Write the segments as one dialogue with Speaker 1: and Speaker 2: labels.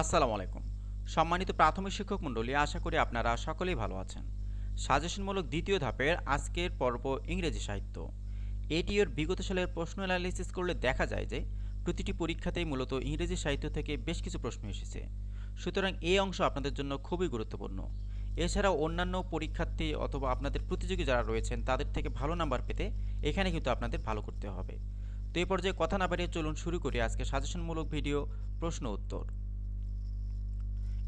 Speaker 1: আসসালামু আলাইকুম। সম্মানিত প্রাথমিক শিক্ষক মণ্ডলী, আশা করি আপনারা সকলেই ভালো আছেন। সাজেশনমূলক দ্বিতীয় ধাপের আজকের পর্ব ইংরেজি সাহিত্য। এটিওর বিগত সালের প্রশ্ন অ্যানালিসিস করলে দেখা যায় যে, প্রতিটি পরীক্ষাতেই মূলত ইংরেজি সাহিত্য থেকে বেশ কিছু প্রশ্ন এসেছে। সুতরাং এই অংশ আপনাদের জন্য খুবই গুরুত্বপূর্ণ। এছাড়াও অন্যান্য পরীক্ষার্থী অথবা আপনাদের প্রতিযোগী যারা রয়েছেন, তাদের থেকে ভালো নাম্বার পেতে এখানে কিন্তু আপনাদের ভালো করতে হবে। তো এই পর্যায়ে কথা না বাড়িয়ে চলুন শুরু করি আজকে সাজেশনমূলক ভিডিও প্রশ্ন উত্তর।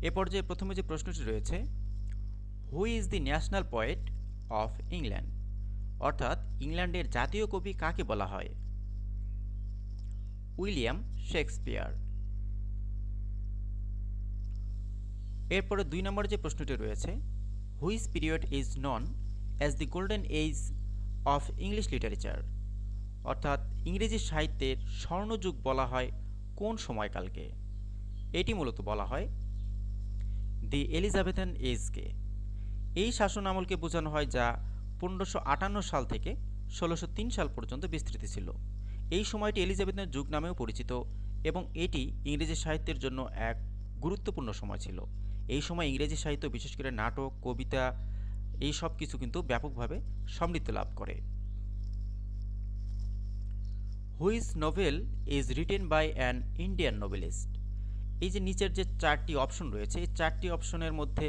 Speaker 1: এ পর্যায়ে প্রথমে যে প্রশ্নটি রয়েছে who is the national poet of England অর্থাৎ ইংল্যান্ডের জাতীয় কবি কাকে বলা হয়? William Shakespeare. এরপরে দুই নম্বর যে প্রশ্নটি রয়েছে which period is known as the golden age of English literature অর্থাৎ ইংরেজি সাহিত্যের স্বর্ণযুগ বলা হয় কোন সময়কালকে? এটি মূলত বলা হয় দি এলিজাবেথান এজকে এই শাসন আমলকে বোঝানো হয় যা পনেরোশো সাল থেকে ষোলোশো সাল পর্যন্ত বিস্তৃত ছিল। এই সময়টি এলিজাবেথের যুগ নামেও পরিচিত এবং এটি ইংরেজি সাহিত্যের জন্য এক গুরুত্বপূর্ণ সময় ছিল। এই সময় ইংরেজি সাহিত্য, বিশেষ করে নাটক, কবিতা, এই সব কিছু কিন্তু ব্যাপকভাবে সমৃদ্ধ লাভ করে। Which novel is written by an Indian novelist. এই যে নিচের যে চারটি অপশন রয়েছে, এই চারটি অপশনের মধ্যে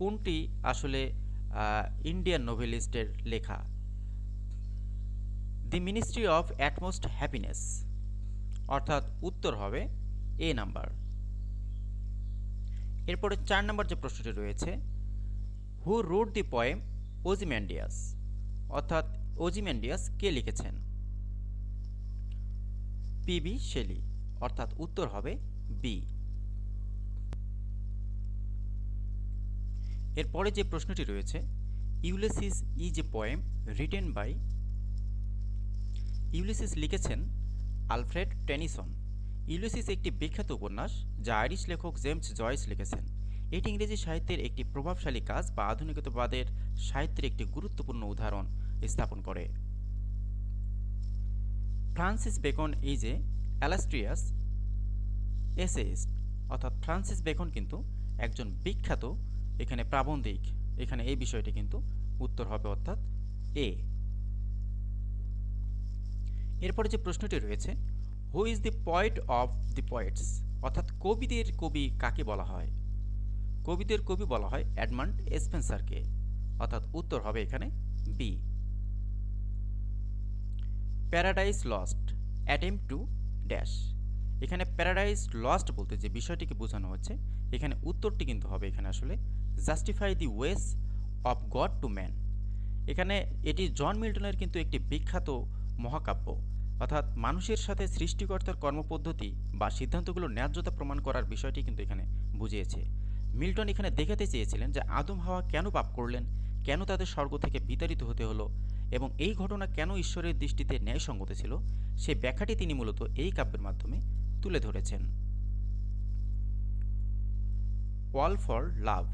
Speaker 1: কোনটি আসলে ইন্ডিয়ান নোভেলিস্টের লেখা? The ministry of utmost happiness অর্থাৎ উত্তর হবে এ নাম্বার এরপরে চার নম্বর যে প্রশ্নটি রয়েছে হু রোড দি পয়েম ওজিম্যান্ডিয়াস অর্থাৎ ওজিম্যান্ডিয়াস কে লিখেছেন? পিবি শেলি অর্থাৎ উত্তর হবে বি এরপরে যে প্রশ্নটি রয়েছে, Ulysses is a poem written by Ulysses লিখেছেন আলফ্রেড টেনিসন। ইউলিসিস একটি বিখ্যাত উপন্যাস যা আইরিশ লেখক জেমস জয়েস লিখেছেন। এটি ইংরেজি সাহিত্যের একটি প্রভাবশালী কাজ বা আধুনিকতাবাদের সাহিত্যের একটি গুরুত্বপূর্ণ উদাহরণ স্থাপন করে। Francis Bacon is a illustrious essayist, অর্থাৎ ফ্রান্সিস বেকন কিন্তু একজন বিখ্যাত এখানে প্রাবন্ধিক, এখানে এই বিষয়টি কিন্তু উত্তর হবে অর্থাৎ এ। এরপরে যে প্রশ্নটি রয়েছে who is the poet of the poets অর্থাৎ কবিদের কবি কাকে বলা হয়? কবিদের কবি বলা হয় অ্যাডমান্ড স্পেন্সারকে। অর্থাৎ উত্তর হবে এখানে B paradise lost attempt to dash এখানে প্যারাডাইস লস্ট বলতে যে বিষয়টিকে বোঝানো হচ্ছে, এখানে উত্তরটি কিন্তু হবে এখানে আসলে justify the ways of God to man এখানে এটি জন মিল্টনের কিন্তু একটি বিখ্যাত মহাকাব্য, অর্থাৎ মানুষের সাথে সৃষ্টিকর্তার কর্মপদ্ধতি বা সিদ্ধান্তগুলোর ন্যায্যতা প্রমাণ করার বিষয়টি কিন্তু এখানে বুঝিয়েছে। মিল্টন এখানে দেখাতে চেয়েছিলেন যে আদম হাওয়া কেন পাপ করলেন, কেন তাদের স্বর্গ থেকে বিতাড়িত হতে হলো এবং এই ঘটনা কেন ঈশ্বরের দৃষ্টিতে ন্যায়সঙ্গত ছিল সেই ব্যাখ্যাটি তিনি মূলত এই কাব্যের মাধ্যমে তুলে ধরেছেন। ওয়াল ফর লাভ।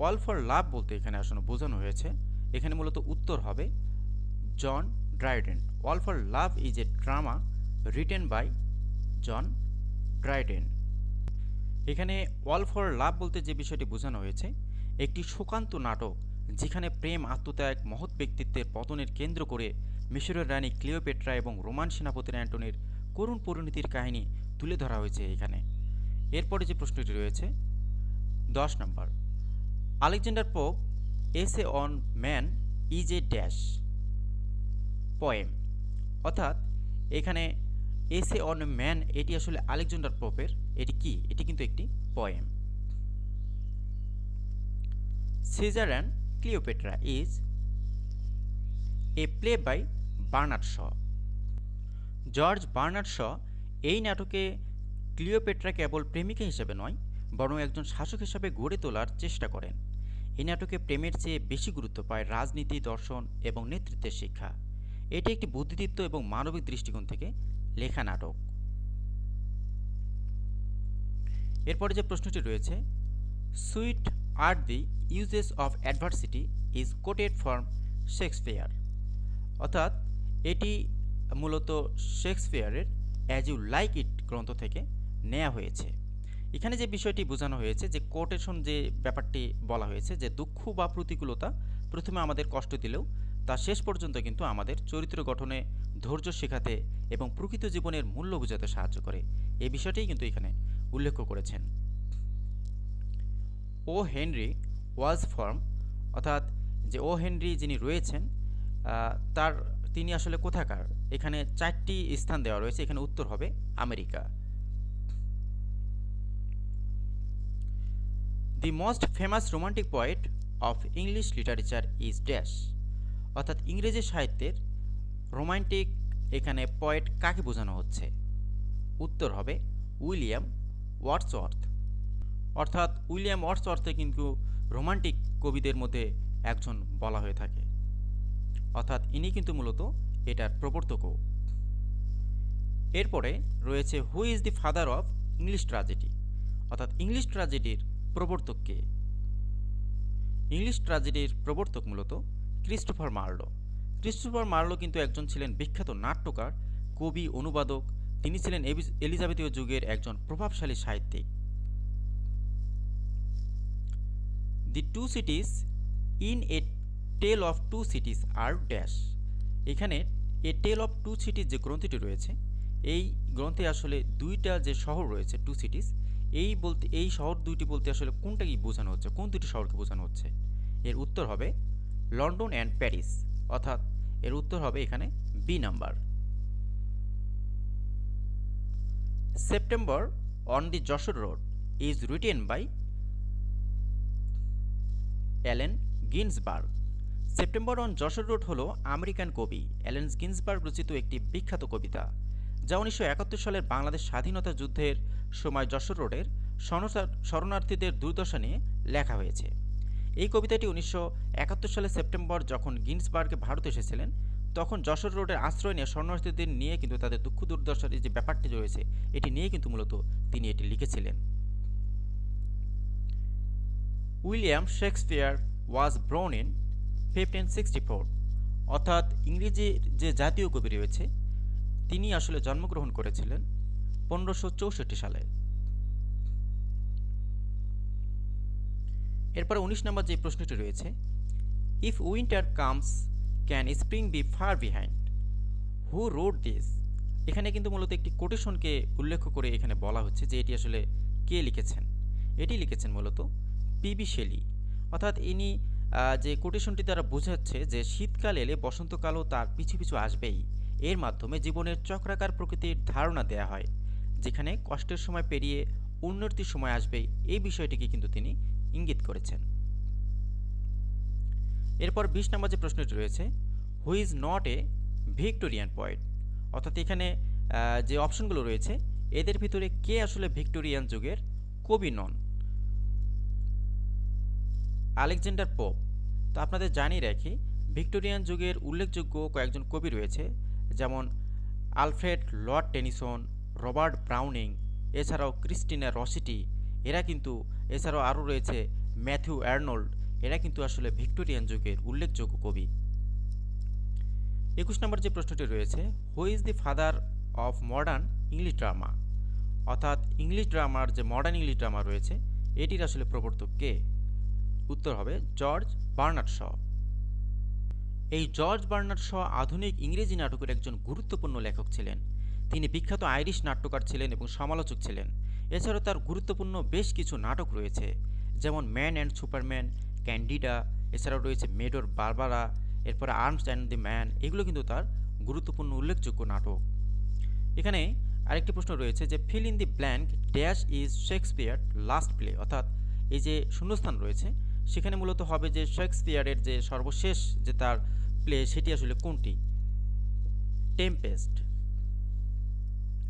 Speaker 1: ওয়াল ফর লাভ বলতে এখানে আসলে বোঝানো হয়েছে। এখানে মূলত উত্তর হবে John Dryden. All for love is a drama written by John Dryden. এখানে ওয়াল ফর লাভ বলতে যে বিষয়টি বোঝানো হয়েছে, একটি শোকান্ত নাটক যেখানে প্রেম, আত্মত্যাগ, মহৎ ব্যক্তিত্বের পতনের কেন্দ্র করে মিশরের রানী ক্লিওপেট্রা এবং রোমান সেনাপতি অ্যান্টনির করুণ পরিণতির কাহিনী তুলে ধরা হয়েছে এখানে। এরপরে যে প্রশ্নটি রয়েছে, দশ নম্বর। Alexander Pope, essay on man is a dash. Poem. অর্থাৎ এখানে এসে অন ম্যান, এটি আসলে আলেকজান্ডার পোপের, এটি কি? এটি কিন্তু একটি poem. Caesar and Cleopatra is a play by Bernard Shaw. George Bernard Shaw এই নাটকে ক্লিওপেট্রা কেবল প্রেমিকা হিসেবে নয়, বরং একজন শাসক হিসাবে গড়ে তোলার চেষ্টা করেন। এই নাটকে প্রেমের চেয়ে বেশি গুরুত্ব পায় রাজনীতি, দর্শন এবং নেতৃত্বের শিক্ষা। এটি একটি বুদ্ধিদীপ্ত এবং মানবিক দৃষ্টিকোণ থেকে লেখা নাটক। এরপরে যে প্রশ্নটি রয়েছে, sweet are the uses of adversity is quoted from Shakespeare. অর্থাৎ এটি মূলত শেক্সপিয়ারের অ্যাজ ইউ লাইক ইট গ্রন্থ থেকে নেওয়া হয়েছে। এখানে যে বিষয়টি বোঝানো হয়েছে, যে কোটেশন যে ব্যাপারটি বলা হয়েছে, যে দুঃখ বা প্রতিকূলতা প্রথমে আমাদের কষ্ট দিলেও তা শেষ পর্যন্ত কিন্তু আমাদের চরিত্র গঠনে ধৈর্য শেখাতে এবং প্রকৃত জীবনের মূল্য বোঝাতে সাহায্য করে। এই বিষয়টাই কিন্তু এখানে উল্লেখ করেছেন। ও হেনরি ওয়াজ ফর্ম অর্থাৎ যে ও হেনরি যিনি রয়েছেন তার তিনি আসলে কোথাকার? এখানে চারটি স্থান দেওয়া রয়েছে, এখানে উত্তর হবে America. The most famous romantic poet of English literature is dash অর্থাৎ ইংরেজি সাহিত্যের রোমান্টিক এখানে পয়েট কাকে বোঝানো হচ্ছে? উত্তর হবে উইলিয়াম ওয়াটসওয়ার্থ অর্থাৎ উইলিয়াম ওয়াটসওয়ার্থে কিন্তু রোমান্টিক কবিদের মধ্যে একজন বলা হয়ে থাকে। অর্থাৎ ইনি কিন্তু মূলত এটার প্রবর্তকও। এরপরে রয়েছে who is the father of English tragedy অর্থাৎ ইংলিশ ট্রাজেডির প্রবর্তককে ইংলিশ ট্রাজেডির প্রবর্তক মূলত ক্রিস্টোফার মার্লো ক্রিস্টোফার মার্লো কিন্তু একজন ছিলেন বিখ্যাত নাট্যকার, কবি, অনুবাদক। তিনি ছিলেন এলিজাবেথীয় যুগের একজন প্রভাবশালী সাহিত্যিক। The two cities in a tale of two cities are dash এখানে a tale of two cities যে গ্রন্থটি রয়েছে, এই গ্রন্থে আসলে দুইটা যে শহর রয়েছে টু সিটিস এই বলতে, এই শহর দুইটি বলতে আসলে কোনটা কি বোঝানো হচ্ছে, কোন দুটি শহরকে বোঝানো হচ্ছে? এর উত্তর হবে লন্ডন অ্যান্ড প্যারিস অর্থাৎ এর উত্তর হবে এখানে B number September on the Jessore road is written by Allen Ginsberg September on Jessore road হল আমেরিকান কবি অ্যালেন্স গিন্সবার্গ রচিত একটি বিখ্যাত কবিতা, যা উনিশশো একাত্তর সালের বাংলাদেশ স্বাধীনতা যুদ্ধের সময় যশোর রোডের শরণার্থীদের দুর্দশা নিয়ে লেখা হয়েছে। এই কবিতাটি উনিশশো একাত্তর সালে সেপ্টেম্বর যখন গিন্সবার্গে ভারত এসেছিলেন, তখন যশোর রোডের আশ্রয় নিয়ে শরণার্থীদের নিয়ে কিন্তু তাদের দুঃখ দুর্দশার যে ব্যাপারটি রয়েছে, এটি নিয়ে কিন্তু মূলত তিনি এটি লিখেছিলেন। William Shakespeare was born in fifteen sixty four অর্থাৎ ইংরেজির যে জাতীয় কবি রয়েছে, তিনি আসলে জন্মগ্রহণ করেছিলেন পনেরোশো চৌষট্টি সালে। এরপরে উনিশ নম্বর যে প্রশ্নটি রয়েছে if winter comes can spring be far behind who wrote this এখানে কিন্তু মূলত একটি কোটেশনকে উল্লেখ করে এখানে বলা হচ্ছে যে এটি আসলে কে লিখেছেন। এটি লিখেছেন মূলত পিবি শেলি অর্থাৎ ইনি যে কোটেশনটি তারা বোঝাচ্ছে যে শীতকাল এলে বসন্তকালও তার পিছু পিছু আসবেই। এর মাধ্যমে জীবনের চক্রাকার প্রকৃতির ধারণা দেয়া হয়, যেখানে কষ্টের সময় পেরিয়ে উন্নতির সময় আসবেই এই বিষয়টিকে কিন্তু তিনি ইঙ্গিত করেছেন। এরপর বিশ নম্বর যে প্রশ্নটি রয়েছে who is not a Victorian poet অর্থাৎ এখানে যে অপশনগুলো রয়েছে, এদের ভিতরে কে আসলে ভিক্টোরিয়ান যুগের কবি নন? Alexander pope. তো আপনাদের জানিয়ে রাখি, ভিক্টোরিয়ান যুগের উল্লেখযোগ্য কয়েকজন কবি রয়েছে, যেমন Alfred Lord Tennyson, Robert Browning, এছাড়াও ক্রিস্টিনা রসিটি, এরা কিন্তু, এছাড়াও আরও রয়েছে ম্যাথিউ অ্যার্নল্ড, এরা কিন্তু আসলে ভিক্টোরিয়ান যুগের উল্লেখযোগ্য কবি। একুশ নম্বর যে প্রশ্নটি রয়েছে who is the father of modern English drama অর্থাৎ ইংলিশ ড্রামার যে মডার্ন ইংলিশ ড্রামা রয়েছে, এটির আসলে প্রবর্তক কে? উত্তর হবে জর্জ বার্নার্ড শ। এই জর্জ বার্নার্ড শ আধুনিক ইংরেজি নাটকের একজন গুরুত্বপূর্ণ লেখক ছিলেন। তিনি বিখ্যাত আইরিশ নাট্যকার ছিলেন এবং সমালোচক ছিলেন। এছাড়াও তার গুরুত্বপূর্ণ বেশ কিছু নাটক রয়েছে, যেমন ম্যান অ্যান্ড সুপারম্যান, ক্যান্ডিডা, এছাড়াও রয়েছে মেডোর বারবারা, এরপরে আর্মস অ্যান্ড দি ম্যান, এগুলো কিন্তু তার গুরুত্বপূর্ণ উল্লেখযোগ্য নাটক। এখানে আরেকটি প্রশ্ন রয়েছে যে, fill in the blank dash is Shakespeare last play অর্থাৎ এই যে শূন্যস্থান রয়েছে সেখানে মূলত হবে যে শেক্সপিয়ারের যে সর্বশেষ যে তার প্লে সেটি আসলে কোনটি? টেম্পেস্ট।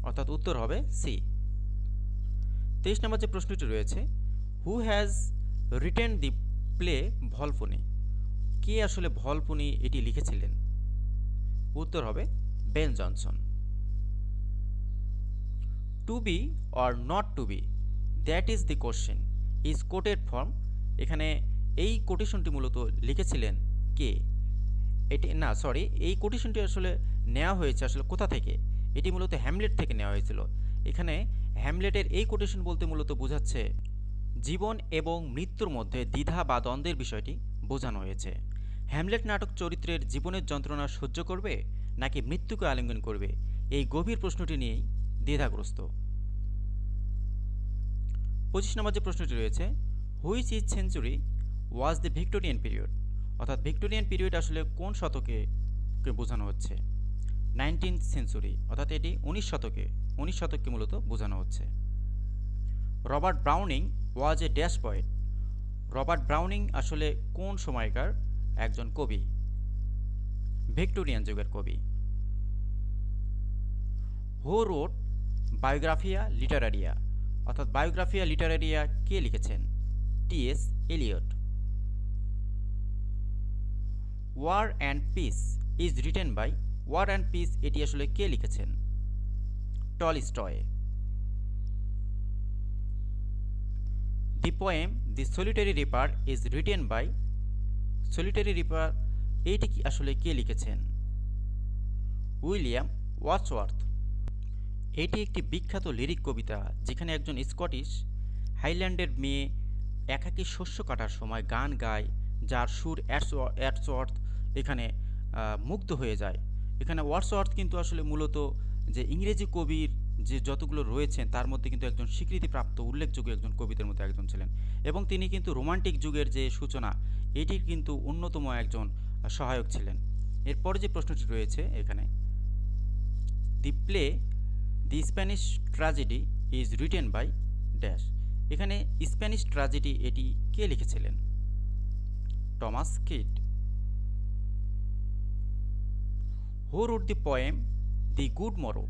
Speaker 1: অর্থাৎ উত্তর হবে সি। তেইশ নম্বর যে প্রশ্নটি রয়েছে who has written the play Volpone কে আসলে ভলপুনি এটি লিখেছিলেন? উত্তর হবে Ben Jonson. To be or not to be that is the question is quoted from এখানে এই কোটেশনটি মূলত লিখেছিলেন কে? এটি, না সরি এই কোটেশনটি আসলে নেওয়া হয়েছে আসলে কোথা থেকে? এটি মূলত হ্যামলেট থেকে নেওয়া হয়েছিল। এখানে হ্যামলেটের এই কোটেশন বলতে মূলত বোঝাচ্ছে জীবন এবং মৃত্যুর মধ্যে দ্বিধা বা দ্বন্দ্বের বিষয়টি বোঝানো হয়েছে। হ্যামলেট নাটক চরিত্রের জীবনের যন্ত্রণা সহ্য করবে নাকি মৃত্যুকে আলিঙ্গন করবে? এই গভীর প্রশ্নটি নিয়েই দ্বিধাগ্রস্ত। পঁচিশ নম্বর যে প্রশ্নটি রয়েছে which is century was the Victorian period অর্থাৎ ভিক্টোরিয়ান পিরিয়ড আসলে কোন শতকে বোঝানো হচ্ছে? নাইনটিন সেঞ্চুরি অর্থাৎ এটি উনিশ শতকে, উনিশ শতককে মূলত বোঝানো হচ্ছে। Robert Browning was a dash poet Robert Browning আসলে কোন সময়কার? একজন কবি। ভিক্টোরিয়ান যুগের কবি। হো রোড বায়োগ্রাফিয়া লিটারারিয়া অর্থাৎ বায়োগ্রাফিয়া লিটারারিয়া কে লিখেছেন? T S Eliot war and peace is written by war and peace এটি আসলে কে লিখেছেন? Tolstoy the poem the solitary reaper is written by solitary reaper এইটি কি আসলে কে লিখেছেন? উইলিয়াম ওয়াটসওয়ার্থ এটি একটি বিখ্যাত লিরিক কবিতা, যেখানে একজন স্কটিশ হাইল্যান্ডের মেয়ে একাকী শস্য কাটার সময় গান গায়, যার সুর অ্যাটসওয়ার্থ এখানে মুগ্ধ হয়ে যায়। এখানে ওয়াটসওয়ার্থ কিন্তু আসলে মূলত যে ইংরেজি কবির যে যতগুলো রয়েছেন, তার মধ্যে কিন্তু একজন স্বীকৃতিপ্রাপ্ত, উল্লেখযোগ্য একজন কবিদের মধ্যে একজন ছিলেন। এবং তিনি কিন্তু রোমান্টিক যুগের যে সূচনা, এটির কিন্তু অন্যতম একজন সহায়ক ছিলেন। এরপরে যে প্রশ্নটি রয়েছে এখানে, the play, the Spanish tragedy is written by dash. এখানে স্প্যানিশ ট্র্যাজেডি এটি কে লিখেছিলেন? Thomas Kyd who wrote the poem, the good morrow.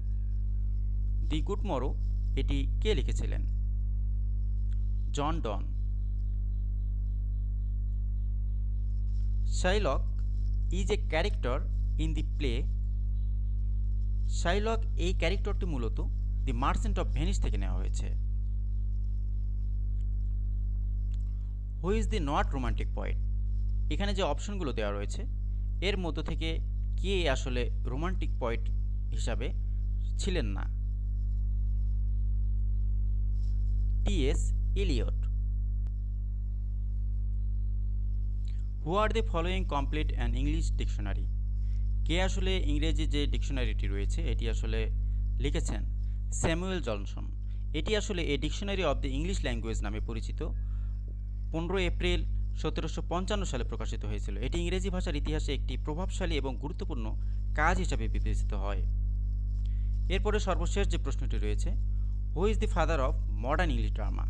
Speaker 1: The good morrow, এটি কে লিখেছিলেন? John Donne. Shylock is a character in the play. Shylock এই ক্যারেক্টারটি মূলত দি মার্চেন্ট অফ ভেনিস থেকে নেওয়া হয়েছে। Who is the not romantic poet এখানে যে অপশনগুলো দেওয়া রয়েছে, এর মধ্য থেকে কে আসলে রোমান্টিক পয়েন্ট হিসাবে ছিলেন না? T S Eliot who are the following complete and English dictionary কে আসলে ইংরেজি যে ডিকশনারিটি রয়েছে, এটি আসলে লিখেছেন স্যামুয়েল জনসন। এটি আসলে a dictionary of the English language নামে পরিচিত। পনেরো এপ্রিল সতেরোশো পঞ্চান্ন সালে প্রকাশিত হয়েছিল। এটি ইংরেজি ভাষার ইতিহাসে একটি প্রভাবশালী এবং গুরুত্বপূর্ণ কাজ হিসাবে বিবেচিত হয়। এরপরে সর্বশেষ যে প্রশ্নটি রয়েছে who is the father of modern English drama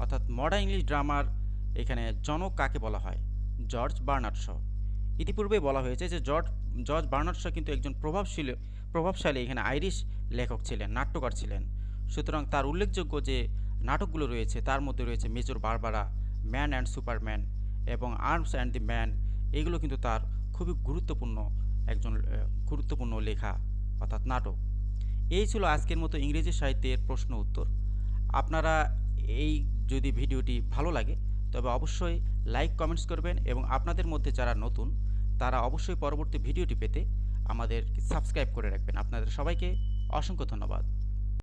Speaker 1: অর্থাৎ মডার্ন ইংলিশ ড্রামার এখানে জনক কাকে বলা হয়? জর্জ বার্নার্ড শ ইতিপূর্বে বলা হয়েছে যে জর্জ জর্জ বার্নার্ড শ কিন্তু একজন প্রভাবশীল, প্রভাবশালী এখানে আইরিশ লেখক ছিলেন, নাট্যকার ছিলেন। সুতরাং তার উল্লেখযোগ্য যে নাটকগুলো রয়েছে, তার মধ্যে রয়েছে Major Barbara man and superman এবং আর্মস অ্যান্ড দি ম্যান, এগুলো কিন্তু তার খুবই গুরুত্বপূর্ণ একজন গুরুত্বপূর্ণ লেখা অর্থাৎ নাটক। এই ছিল আজকের মতো ইংরেজি সাহিত্যের প্রশ্ন উত্তর। আপনারা এই যদি ভিডিওটি ভালো লাগে, তবে অবশ্যই লাইক, কমেন্টস করবেন এবং আপনাদের মধ্যে যারা নতুন, তারা অবশ্যই পরবর্তী ভিডিওটি পেতে আমাদের সাবস্ক্রাইব করে রাখবেন। আপনাদের সবাইকে অসংখ্য ধন্যবাদ।